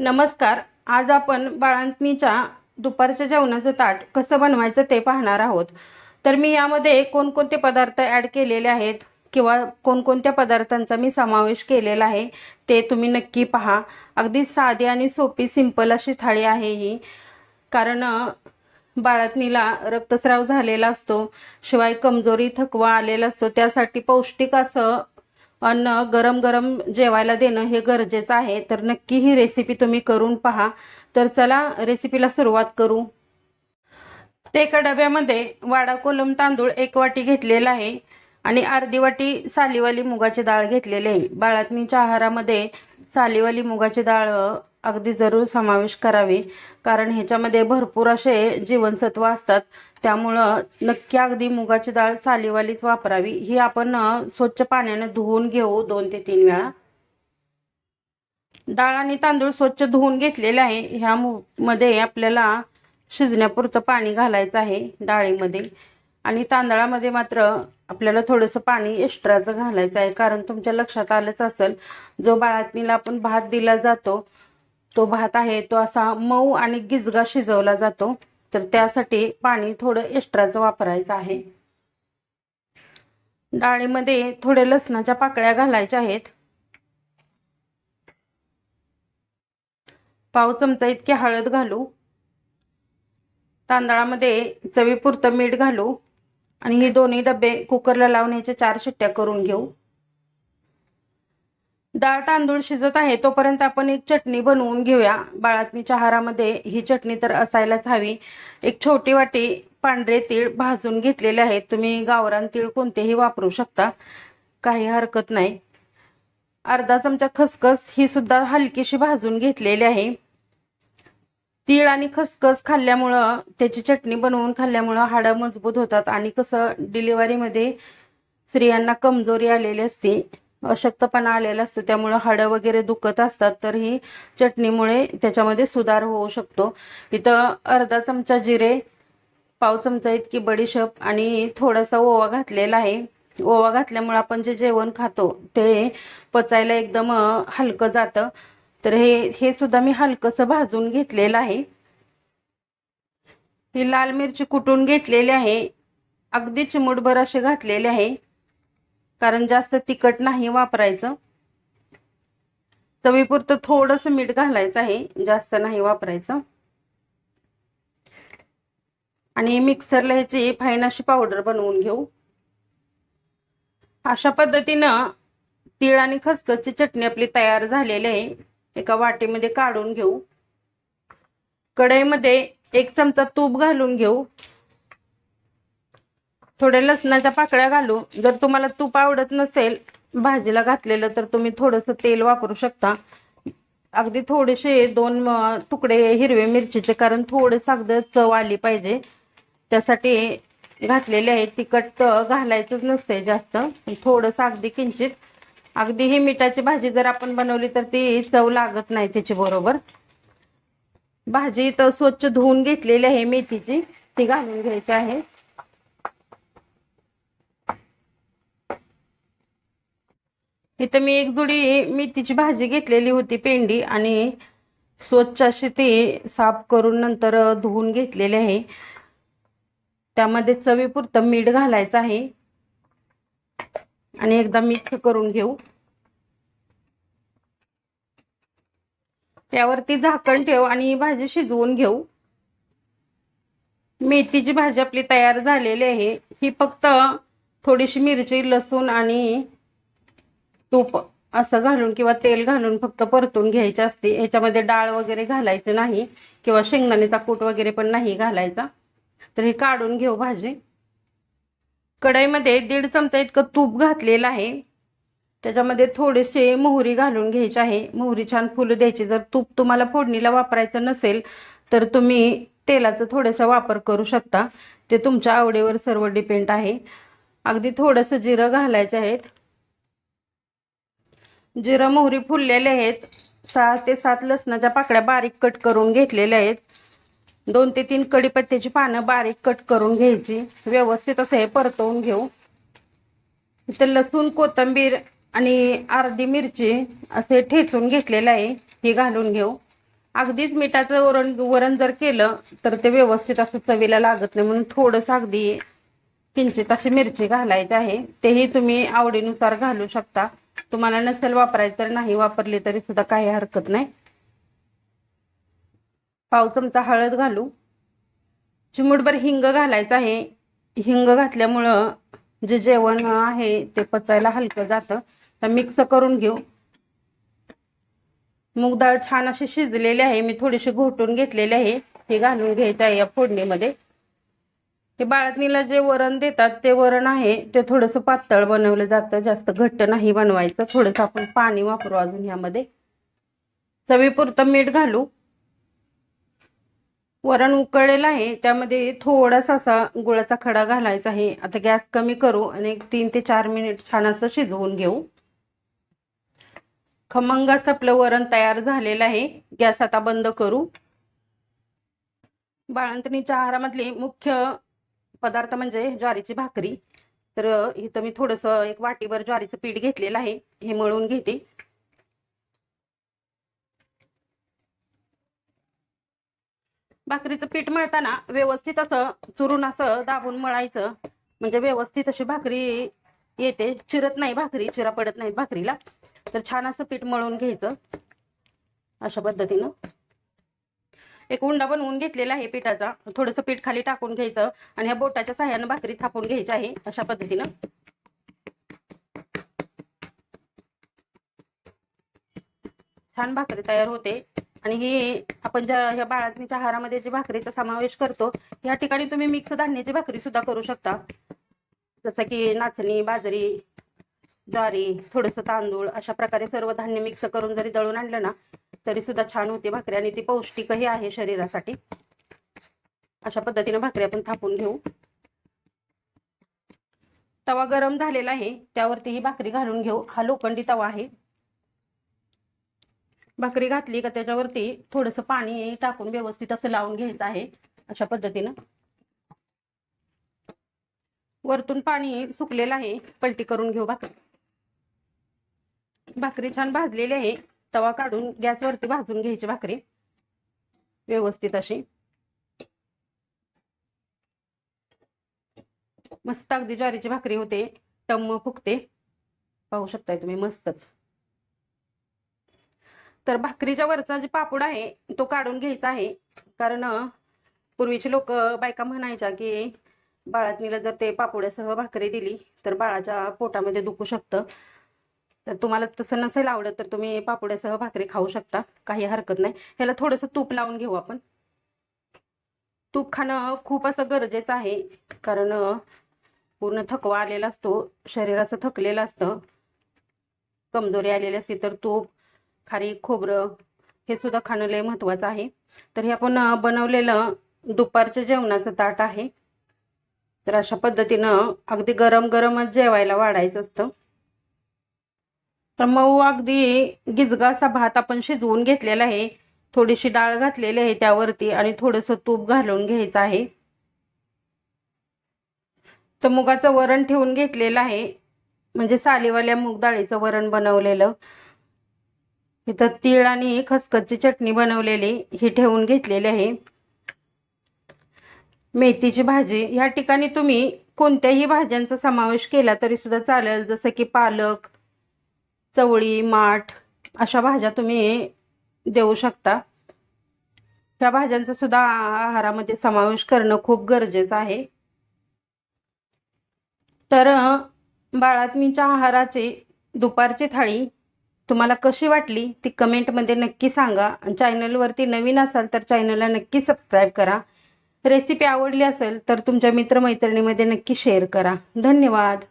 नमस्कार. आज आपण बाळांतणीच्या दुपारच्या जेवणाचं ताट कसं बनवायचं ते पाहणार आहोत. तर मी यामध्ये कोणकोणते पदार्थ ॲड केलेले आहेत किंवा कोणकोणत्या पदार्थांचा मी समावेश केलेला आहे ते तुम्ही नक्की पहा. अगदी साधी आणि सोपी सिंपल अशी थाळी आहे ही. कारण अ, बाळातणीला रक्तस्राव झालेला असतो शिवाय कमजोरी थकवा आलेला असतो त्यासाठी पौष्टिक असं अन्न गरम गरम जेवायला देणं हे गरजेचं आहे. तर नक्की ही रेसिपी तुम्ही करून पहा. तर चला रेसिपीला सुरुवात करू. ते एका डब्यामध्ये वाडा कोलम तांदूळ एक वाटी घेतलेला आहे. आणि अर्धी वाटी सालीवाली मुगाची डाळ घेतलेली आहे. बाळातणीच्या आहारामध्ये सालीवाली मुगाची डाळ अगदी जरूर समावेश करावी. कारण ह्याच्यामध्ये भरपूर असे जीवनसत्व असतात. त्यामुळं नक्की अगदी मुगाची डाळ सालीवालीच वापरावी. ही आपण स्वच्छ पाण्याने धुवून घेऊ दोन ते तीन वेळा. डाळ आणि तांदूळ स्वच्छ धुवून घेतलेले आहे. ह्या मध्ये आपल्याला शिजण्यापुरतं पाणी घालायचं आहे डाळीमध्ये. आणि तांदळामध्ये मात्र आपल्याला थोडंसं पाणी एक्स्ट्राचं घालायचं आहे. कारण तुमच्या लक्षात आलंच असेल जो बाळातणीला आपण भात दिला जातो तो भात आहे तो असा मऊ आणि गिजगा शिजवला जातो. तर त्यासाठी पाणी थोडं एक्स्ट्राचं वापरायचं आहे. डाळीमध्ये थोडे लसणाच्या पाकळ्या घालायच्या आहेत. पाव चमचा इतकी हळद घालू. तांदळामध्ये चवीपुरतं मीठ घालू. आणि ही दोन्ही डबे कुकरला लावण्याच्या चार शिट्ट्या करून घेऊ. डाळ तांदूळ शिजत आहे तोपर्यंत आपण एक चटणी बनवून घेऊया. बाळातनीच्या आहारामध्ये ही चटणी तर असायलाच हवी. एक छोटी वाटी पांढरे तीळ भाजून घेतलेले आहेत. तुम्ही गावरान तीळ कोणतेही वापरू शकता. काही हरकत नाही. अर्धा चमचा खसखस ही सुद्धा हलकीशी भाजून घेतलेली आहे. तीळ आणि खसखस खाल्ल्यामुळं त्याची चटणी बनवून खाल्ल्यामुळं हाडं मजबूत होतात आणि कसं डिलिव्हरीमध्ये स्त्रियांना कमजोरी आलेली असते. अशक्तपणा आलेला असतो. त्यामुळं हाडं वगैरे दुखत असतात तर ही चटणीमुळे त्याच्यामध्ये सुधार होऊ शकतो. इथं अर्धा चमचा जिरे पाव चमचा इतकी बडीशेप आणि थोडासा ओवा घातलेला आहे. ओवा घातल्यामुळे आपण जे जेवण खातो ते पचायला एकदम हलकं जातं. तर हे हे सुद्धा मी हलकंसं भाजून घेतलेलं आहे. ही लाल मिरची कुटून घेतलेली आहे. अगदी चिमूटभर असे घातलेले आहे. कारण जास्त तिखट नाही वापरायचं. चवीपुरतं थोडंसं मीठ घालायचं आहे जास्त नाही वापरायचं. आणि मिक्सरला ह्याची फाईन अशी पावडर बनवून घेऊ. अशा पद्धतीनं तीळ आणि खसखसची चटणी आपली तयार झालेली आहे. एका वाटीमध्ये काढून घेऊ. कढईमध्ये एक चमचा तूप घालून घेऊ. थोड्या लसणाच्या पाकळ्या घालू जर तुम्हाला तूप आवडत नसेल भाजीला घातलेलं तर तुम्ही थोडंसं तेल वापरू शकता. अगदी थोडेसे दोन तुकडे हिरवे मिरचीचे कारण थोडंसं अगदी चव आली पाहिजे. त्यासाठी घातलेले आहे तिखट तर घालायचंच नसते जास्त. थोडंसं अगदी किंचित. अगदी ही मिठाची भाजी जर आपण बनवली तर ती चव लागत नाही त्याची बरोबर भाजी तर स्वच्छ धुवून घेतलेली आहे मेथीची ती घालून घ्यायची आहे. इथं मी एक जुडी मेथीची भाजी घेतलेली होती पेंडी आणि स्वच्छ अशी ती साफ करून नंतर धुवून घेतलेली आहे. त्यामध्ये चवीपुरतं मीठ घालायचं आहे. आणि एकदा मिक्स करून घेऊ. त्यावरती झाकण ठेव आणि भाजी शिजवून घेऊ. मेथीची भाजी आपली तयार झालेली आहे. ही फक्त थोडीशी मिरची लसूण आणि तूप असं घालून किंवा तेल घालून फक्त परतून घ्यायची असते. ह्याच्यामध्ये डाळ वगैरे घालायचे नाही किंवा शेंगदाण्याचा कूट वगैरे पण नाही घालायचा. तर हे काढून घेऊ भाजी. कढईमध्ये दीड चमचा इतकं तूप घातलेलं आहे. त्याच्यामध्ये थोडेसे मोहरी घालून घ्यायची आहे. मोहरी छान फुलं द्यायची. जर तूप तुम्हाला फोडणीला वापरायचं नसेल तर तुम्ही तेलाचा थोडासा वापर करू शकता. ते तुमच्या आवडीवर सर्व डिपेंड आहे. अगदी थोडंसं जिरं घालायचं आहेत जिरं मोहरी फुललेले आहेत. सहा ते सात लसणाच्या पाकळ्या बारीक कट करून घेतलेल्या आहेत. दोन ते तीन कडीपत्त्याची पानं बारीक कट करून घ्यायची. व्यवस्थित असं हे परतवून घेऊ. इथं लसूण कोथिंबीर आणि अर्धी मिरची असे ठेचून घेतलेलं आहे. हे घालून घेऊ. अगदीच मिठाचं वरण वरण जर केलं तर ते व्यवस्थित असं चवीला लागत नाही. म्हणून थोडंसं अगदी किंचित अशी मिरची घालायची आहे. तेही तुम्ही आवडीनुसार घालू शकता. तुम्हाला नसेल वापरायचं तर नाही वापरली तरी सुद्धा काही हरकत नाही. पाव चमचा हळद घालू. चिमूटभर हिंग घालायचं आहे. हिंग घातल्यामुळं जे जेवण आहे ते पचायला हलकं जातं. तर मिक्स करून घेऊ. मूग डाळ छान अशी शिजलेली आहे. मी थोडीशी घोटून घेतलेली आहे. हे घालून घ्यायचं आहे या फोडणीमध्ये. हे बाळतनीला जे वरण देतात ते वरण आहे ते थोडंसं पातळ बनवलं जातं जास्त घट्ट नाही बनवायचं. थोडंसं आपण पाणी वापरू अजून ह्यामध्ये. चवीपुरतं मीठ घालू. वरण उकळलेलं आहे त्यामध्ये थोडासा असा गुळाचा खडा घालायचा आहे. आता गॅस कमी करू आणि एक तीन ते चार मिनिट छान असं शिजवून घेऊ. खमंगास आपलं वरण तयार झालेलं आहे. गॅस आता बंद करू. बाळंतणीच्या आहारामधली मुख्य पदार्थ म्हणजे ज्वारीची भाकरी. तर इथं मी थोडंसं एक वाटीवर ज्वारीचं पीठ घेतलेलं आहे. हे मळून घेते. भाकरीचं पीठ मळताना व्यवस्थित असं चुरून असं दाबून मळायचं. म्हणजे व्यवस्थित अशी भाकरी येते. चिरत नाही भाकरी चिरा पडत नाहीत भाकरीला. तर छान असं पीठ मळून घ्यायचं. अशा पद्धतीनं. एक उंडा बनवून घेतलेला आहे पिठाचा. थोडंसं पीठ खाली टाकून घ्यायचं आणि ह्या बोटाच्या सहाय्यानं भाकरी थापून घ्यायची आहे अशा पद्धतीनं. छान भाकरी तयार होते. आणि ही आपण ज्या ह्या बाळात्मीच्या आहारामध्ये जे भाकरीचा समावेश करतो या ठिकाणी तुम्ही मिक्स धान्याची भाकरी सुद्धा करू शकता. जसं की नाचणी बाजरी ज्वारी थोडंसं तांदूळ अशा प्रकारे सर्व धान्य मिक्स करून जरी दळून आणलं ना तरी सुद्धा छान होते भाकरी आणि ती पौष्टिकही आहे शरीरासाठी. अशा पद्धतीने भाकरी आपण थापून घेऊ. तवा गरम झालेला आहे त्यावरती ही भाकरी घालून घेऊ. हा लोखंडी तवा आहे. भाकरी घातली का त्याच्यावरती थोडंसं पाणी टाकून व्यवस्थित असं लावून घ्यायचं आहे अशा पद्धतीनं. वरतून पाणी सुकलेलं आहे पलटी करून घेऊ भाकरी. भाकरी छान भाजलेली आहे. तवा काढून गॅसवरती भाजून घ्यायची भाकरी. व्यवस्थित अशी. मस्त अगदी ज्वारीची भाकरी होते. टम्म फुगते. पाहू शकताय तुम्ही मस्तच. तर भाकरीच्या वरचा जे पापूड आहे तो काढून घ्यायचा आहे. कारण पूर्वीचे लोक बायका म्हणायच्या की बाळातनीला जर ते पापुड्यासह भाकरी दिली तर बाळाच्या पोटामध्ये दुखू शकतं. तर तुम्हाला तसं नसेल आवडत तर तुम्ही पापुड्यासह भाकरी खाऊ शकता. काही हरकत नाही. ह्याला थोडंसं तूप लावून घेऊ आपण. तूप खाणं खूप असं गरजेचं आहे. कारण पूर्ण थकवा आलेला असतो. शरीर असं थकलेलं असतं. कमजोरी आलेली असते तर तूप खारी खोबरं हे सुद्धा खाणं लय महत्त्वाचं आहे. तर हे आपण बनवलेलं दुपारच्या जेवणाचं ताट आहे. तर अशा पद्धतीनं अगदी गरम गरमच जेवायला वाढायचं असतं. तर मऊ अगदी गिजगा भात आपण शिजवून घेतलेला आहे. थोडीशी डाळ घातलेली आहे त्यावरती आणि थोडंसं तूप घालून घ्यायचं आहे. तर मुगाचं वरण ठेवून घेतलेलं आहे. म्हणजे सालीवाल्या मूग डाळीचं वरण बनवलेलं. इथं तीळ आणि खसखसची चटणी बनवलेली ही ठेवून घेतलेली आहे. मेथीची भाजी ह्या ठिकाणी तुम्ही कोणत्याही भाज्यांचा समावेश केला तरी सुद्धा चालेल. जसं की पालक चवळी माठ अशा भाज्या तुम्ही देऊ शकता. त्या भाज्यांचा सुद्धा आहारामध्ये समावेश करणं खूप गरजेचं आहे. तर बाळात्मीच्या आहाराची दुपारची थाळी तुम्हाला कशी वाटली ती कमेंटमध्ये नक्की सांगा. चॅनलवरती नवीन असाल तर चॅनलला नक्की सबस्क्राईब करा. रेसिपी आवडली असेल तर तुमच्या मित्रमैत्रिणीमध्ये नक्की शेअर करा. धन्यवाद.